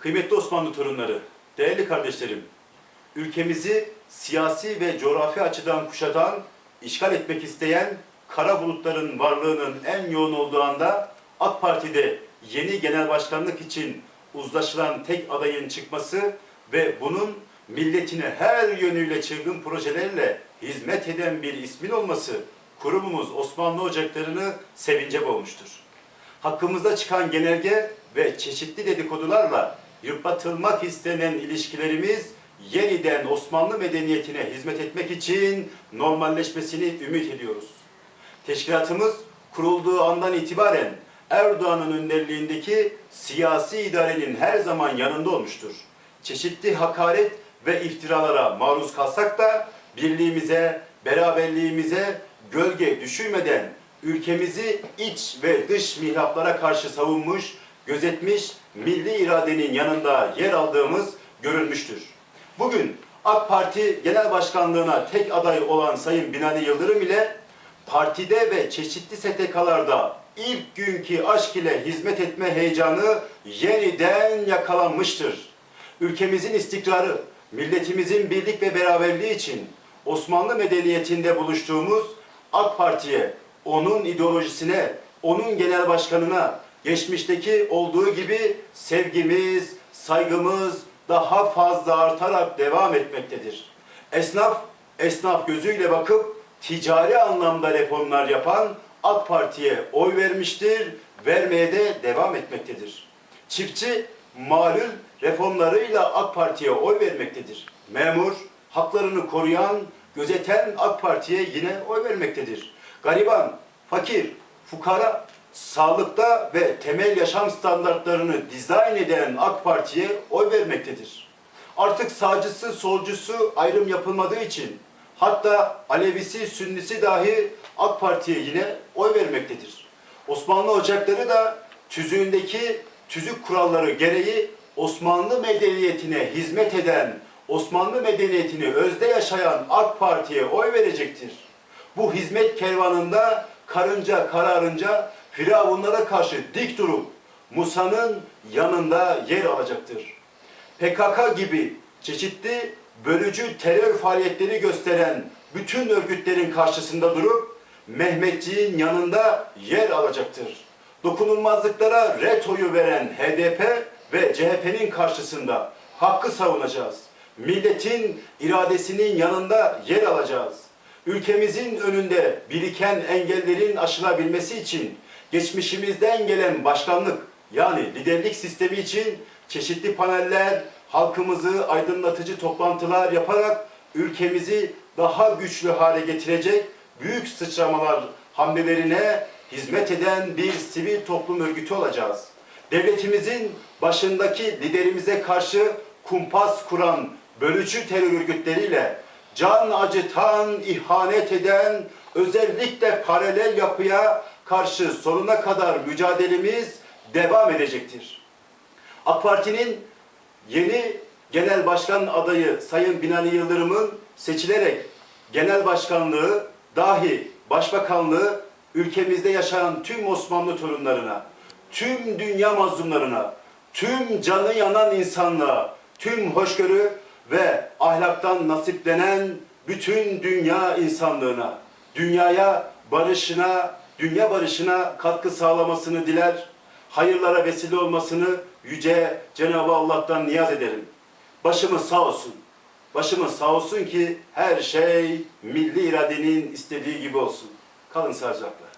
Kıymetli Osmanlı torunları, değerli kardeşlerim, ülkemizi siyasi ve coğrafi açıdan kuşatan, işgal etmek isteyen kara bulutların varlığının en yoğun olduğu anda AK Parti'de yeni genel başkanlık için uzlaşılan tek adayın çıkması ve bunun milletine her yönüyle çılgın projelerle hizmet eden bir ismin olması kurumumuz Osmanlı Ocakları'nı sevince boğmuştur. Hakkımızda çıkan genelge ve çeşitli dedikodularla yıpratılmak istenen ilişkilerimiz yeniden Osmanlı medeniyetine hizmet etmek için normalleşmesini ümit ediyoruz. Teşkilatımız kurulduğu andan itibaren Erdoğan'ın önderliğindeki siyasi idarenin her zaman yanında olmuştur. Çeşitli hakaret ve iftiralara maruz kalsak da birliğimize, beraberliğimize gölge düşürmeden ülkemizi iç ve dış mihraplara karşı savunmuş, gözetmiş, milli iradenin yanında yer aldığımız görülmüştür. Bugün AK Parti Genel Başkanlığına tek aday olan Sayın Binali Yıldırım ile partide ve çeşitli STK'larda ilk günkü aşk ile hizmet etme heyecanı yeniden yakalanmıştır. Ülkemizin istikrarı, milletimizin birlik ve beraberliği için Osmanlı medeniyetinde buluştuğumuz AK Parti'ye, onun ideolojisine, onun genel başkanına geçmişteki olduğu gibi sevgimiz, saygımız daha fazla artarak devam etmektedir. Esnaf, esnaf gözüyle bakıp ticari anlamda reformlar yapan AK Parti'ye oy vermiştir, vermeye de devam etmektedir. Çiftçi malul reformlarıyla AK Parti'ye oy vermektedir. Memur haklarını koruyan, gözeten AK Parti'ye yine oy vermektedir. Gariban, fakir, fukara sağlıkta ve temel yaşam standartlarını dizayn eden AK Parti'ye oy vermektedir. Artık sağcısı, solcusu ayrım yapılmadığı için hatta Alevisi, Sünnisi dahi AK Parti'ye yine oy vermektedir. Osmanlı Ocakları da tüzüğündeki tüzük kuralları gereği Osmanlı medeniyetine hizmet eden, Osmanlı medeniyetini özde yaşayan AK Parti'ye oy verecektir. Bu hizmet kervanında karınca kararınca firavunlara karşı dik durup Musa'nın yanında yer alacaktır. PKK gibi çeşitli bölücü terör faaliyetleri gösteren bütün örgütlerin karşısında durup Mehmetçiğin yanında yer alacaktır. Dokunulmazlıklara retoyu veren HDP ve CHP'nin karşısında hakkı savunacağız. Milletin iradesinin yanında yer alacağız. Ülkemizin önünde biriken engellerin aşılabilmesi için geçmişimizden gelen başkanlık yani liderlik sistemi için çeşitli paneller, halkımızı aydınlatıcı toplantılar yaparak ülkemizi daha güçlü hale getirecek büyük sıçramalar hamlelerine hizmet eden bir sivil toplum örgütü olacağız. Devletimizin başındaki liderimize karşı kumpas kuran bölücü terör örgütleriyle can acıtan, ihanet eden, özellikle paralel yapıya karşı sonuna kadar mücadelemiz devam edecektir. AK Parti'nin yeni genel başkan adayı Sayın Binali Yıldırım'ın seçilerek genel başkanlığı dahi başbakanlığı ülkemizde yaşayan tüm Osmanlı torunlarına, tüm dünya mazlumlarına, tüm canı yanan insanlığa, tüm hoşgörü ve ahlaktan nasiplenen bütün dünya insanlığına, dünyaya barışına, dünya barışına katkı sağlamasını diler, hayırlara vesile olmasını yüce Cenab-ı Allah'tan niyaz ederim. Başımız sağ olsun. Başımız sağ olsun ki her şey milli iradenin istediği gibi olsun. Kalın sağlıcakla.